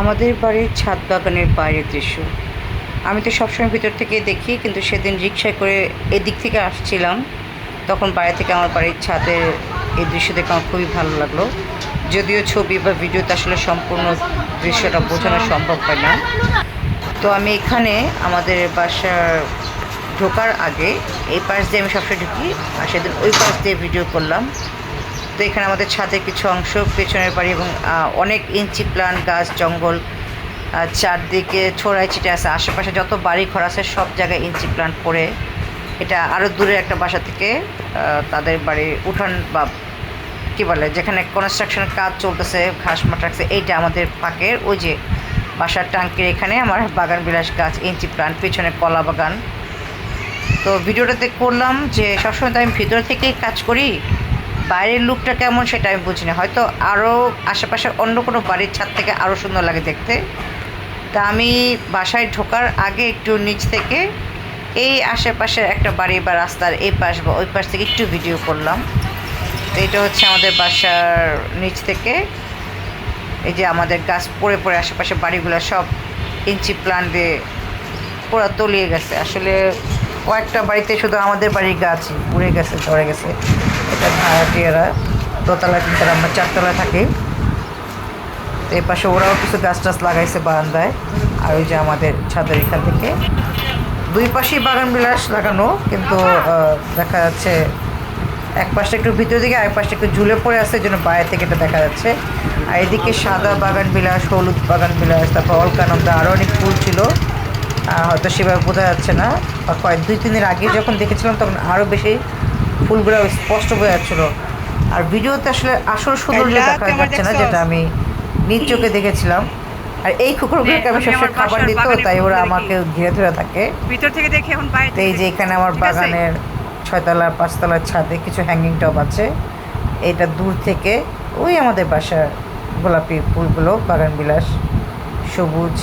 আমাদের বাড়ির ছাদ বাগানের বাইরের দৃশ্য। আমি তো সবসময় ভিতর থেকে দেখি, কিন্তু সেদিন রিক্সায় করে এদিক থেকে আসছিলাম। তখন বাইরে থেকে আমার বাড়ির ছাদের এই দৃশ্য দেখে আমার খুবই ভালো লাগল। যদিও ছবি বা ভিডিওতে আসলে সম্পূর্ণ দৃশ্যটা বোঝানো সম্ভব হয় না। তো আমি এখানে আমাদের বাসার ঢোকার আগে এই পাশ দিয়ে আমি সবসময় ঢুকি, আর সেদিন ওই পাশ দিয়ে ভিডিও করলাম। তো এখানে আমাদের ছাদের কিছু অংশ, পেছনের বাড়ি এবং অনেক ইঞ্চি প্লান্ট গাছ, জঙ্গল চারদিকে ছড়াই ছিটে আছে। আশেপাশে যত বাড়ি ঘর আছে, সব জায়গায় ইঞ্চি প্লান্ট পড়ে। এটা আরও দূরে একটা বাসা থেকে তাদের বাড়ির উঠান বা কী বলে, যেখানে কনস্ট্রাকশনের কাজ চলতেছে, ঘাস মাঠ রাখছে, এইটা আমাদের পাকের। ওই যে বাসার টাঙ্কির এখানে আমার বাগান বিলাস গাছ, ইঞ্চি প্লান্ট পেছনে কলা বাগান। তো ভিডিওটাতে করলাম যে, সবসময় তো আমি ভিতর থেকেই কাজ করি। বাইরের লুকটা কেমন সেটা আমি বুঝি না হয়তো আরও আশেপাশের অন্য কোনো বাড়ির ছাদ থেকে আরও সুন্দর লাগে দেখতে। তা আমি বাসায় ঢোকার আগে একটু নিচ থেকে এই আশেপাশের একটা বাড়ি বা রাস্তার এই পাশ বা ওই পাশ থেকে একটু ভিডিও করলাম। তো এটা হচ্ছে আমাদের বাসার নিচ থেকে। এই যে আমাদের গাছ পড়ে পড়ে আশেপাশে বাড়িগুলো সব ইঞ্চি প্লান্ট দিয়ে পুরো তলিয়ে গেছে। আসলে কয়েকটা বাড়িতে শুধু আমাদের বাড়ির গাছ উড়ে গেছে, ঝরে গেছে। এটা ভাড়াটিয়ারা দোতলা তিনতলা আমরা চারতলায় থাকি। তো এই পাশে ওরাও কিছু গাছ টাছ লাগাইছে বারান্দায়। আর ওই যে আমাদের ছাদের এখান থেকে। দুই পাশেই বাগান বিলাস লাগানো, কিন্তু দেখা যাচ্ছে এক পাশটা একটু ভিতর দিকে এক পাশটা একটু ঝুলে পড়ে আছে জন্য বাইরে থেকে এটা দেখা যাচ্ছে। আর এদিকে সাদা বাগান বিলাস, হলুদ বাগান বিলাস, তারপর অলকানন্দা, আরও অনেক ফুল ছিল। হয়তো সেভাবে বোঝা যাচ্ছে না। বা কয়েক দুই তিন দিন আগে যখন দেখেছিলাম তখন আরও বেশি ফুলগুলো স্পষ্ট বোঝা যাচ্ছিল। আর ভিডিওতে আসলে আসল সৌন্দর্য দেখা যাচ্ছে না যেটা আমি নিজ চোখে দেখেছিলাম। আর এই কুকুরগুলোকে আমি আমি সবসময় খাবার দিত তাই ওরা আমাকে ঘিরে ধরে থাকে। ভিতর থেকে দেখে এখন বাইরে এই যে এখানে আমার বাগানের ছয়তলা পাঁচতলার ছাদে কিছু হ্যাঙ্গিং টপ আছে। এটা দূর থেকে ওই আমাদের বাসার গোলাপি ফুলগুলো বাগান বিলাস সবুজ